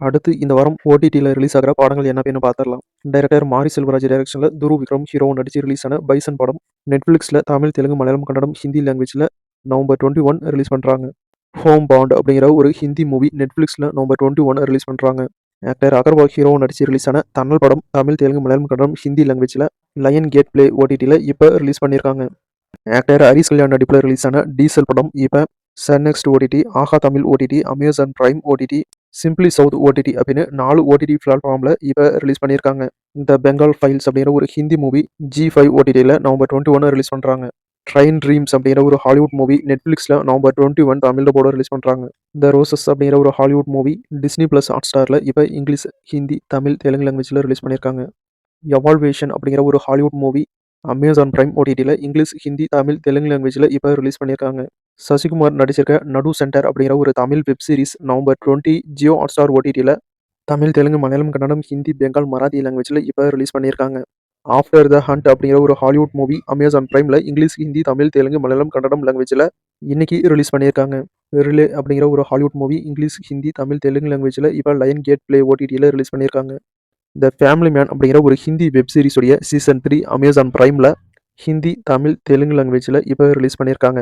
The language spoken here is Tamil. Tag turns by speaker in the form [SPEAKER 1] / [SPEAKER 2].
[SPEAKER 1] அடுத்து இந்த வாரம் ஓடிடியில் ரிலீஸ் ஆகிற படங்கள் என்ன பார்த்துடலாம். டைரக்டர் மாரி செல்வராஜ் டைரக்ஷனில் துரு விக்ரம் ஹீரோ நடிச்சு ரிலீஸ் ஆன பைசன் படம். நெட்ஃப்ளிக்ஸில் தமிழ் தெலுங்கு மலையாளம் கன்னடம் ஹிந்தி லாங்குவேஜில் நவம்பர் டுவெண்ட்டி ஒன் ரிலீஸ் பண்ணுறாங்க ஹோம் பாண்ட் அப்படிங்கிற ஒரு ஹிந்தி மூவி நெட்ஃப்ளிக்ஸில் நவம்பர் டுவெண்ட்டி ஒன் ரிலீஸ் பண்ணுறாங்க ஆக்டர் அகர்வால் ஹீரோ நடிச்சு ரிலீஸ் ஆன தன்னல் படம் தமிழ் தெலுங்கு மலையாளம் கன்னடம் ஹிந்தி லாங்குவேஜில் லயன் கேட் பிளே ஓடிடியில் இப்போ ரிலீஸ் பண்ணியிருக்காங்க ஆக்டர் ஹரிஸ் கல்யாண் நடிப்பில் ரிலீஸ் ஆன டீசல் படம் இப்போ Sun next OTT Aha Tamil OTT Amazon Prime OTT simply South OTT அப்படின்னு நாலு ஓடிடி பிளாட்ஃபார்மில் இப்போ ரிலீஸ் பண்ணியிருக்காங்க. இந்த பெங்கால் ஃபைல்ஸ் அப்படிங்கிற ஒரு ஹிந்தி மூவி ஜி ஃபைவ் ஓடிடியில் நவம்பர் டுவெண்ட்டி ஒன் ரிலீஸ் பண்ணுறாங்க ட்ரெயின் ட்ரீம்ஸ் அப்படிங்கிற ஒரு ஹாலிவுட் மூவி நெட்ஃப்ளிக்ஸில் நவம்பர் டுவெண்ட்டி ஒன் தமிழில் போட ரிலீஸ் பண்ணுறாங்க த ரோசஸ் அப்படிங்கிற ஒரு Hollywood movie Disney plus hot ஸ்டாரில் இப்போ இங்கிலீஷ் ஹிந்தி தமிழ் தெலுங்கு லாங்குவேஜில் ரிலீஸ் பண்ணியிருக்காங்க. எவால்வேஷன் அப்படிங்கிற ஒரு ஹாலிவுட் மூவி அமேசான் பிரைம் ஓடிடியில் இங்கிலீஷ் ஹிந்தி தமிழ் தெலுங்கு லாங்குவேஜில் இப்போ ரிலீஸ் பண்ணியிருக்காங்க சசிகுமார் நடிச்சிருக்க நடு சென்டர் அப்படிங்கிற ஒரு Tamil web series November twenty Jio hot star ஓடிடியில் தமிழ் தெலுங்கு மலையாளம் கன்னடம் ஹிந்தி பெங்கால் மராத்தி லாங்குவேஜில் இப்போ ரிலீஸ் பண்ணியிருக்காங்க ஆஃப்டர் த ஹண்ட் அப்படிங்கிற ஒரு ஹாலிவுட் மூவி அமேசான் பிரைமில் இங்கிலீஷ் ஹிந்தி தமிழ் தெலுங்கு மலையாளம் கன்னடம் லாங்குவேஜில் இன்னைக்கு ரிலீஸ் பண்ணியிருக்காங்க ரிலே அப்படிங்கிற ஒரு Hollywood movie English Hindi Tamil Telugu லாங்குவேஜில் இப்போ லயன் கேட் பிளே ஓடிடியில் ரிலீஸ் பண்ணியிருக்காங்க த ஃபேமிலி மேன் அப்படிங்கிற ஒரு ஹிந்தி வெப் சீரிஸுடைய சீசன் த்ரீ அமேசான் ப்ரைமில் ஹிந்தி தமிழ் தெலுங்கு லாங்குவேஜில் இப்போ ரிலீஸ் பண்ணியிருக்காங்க.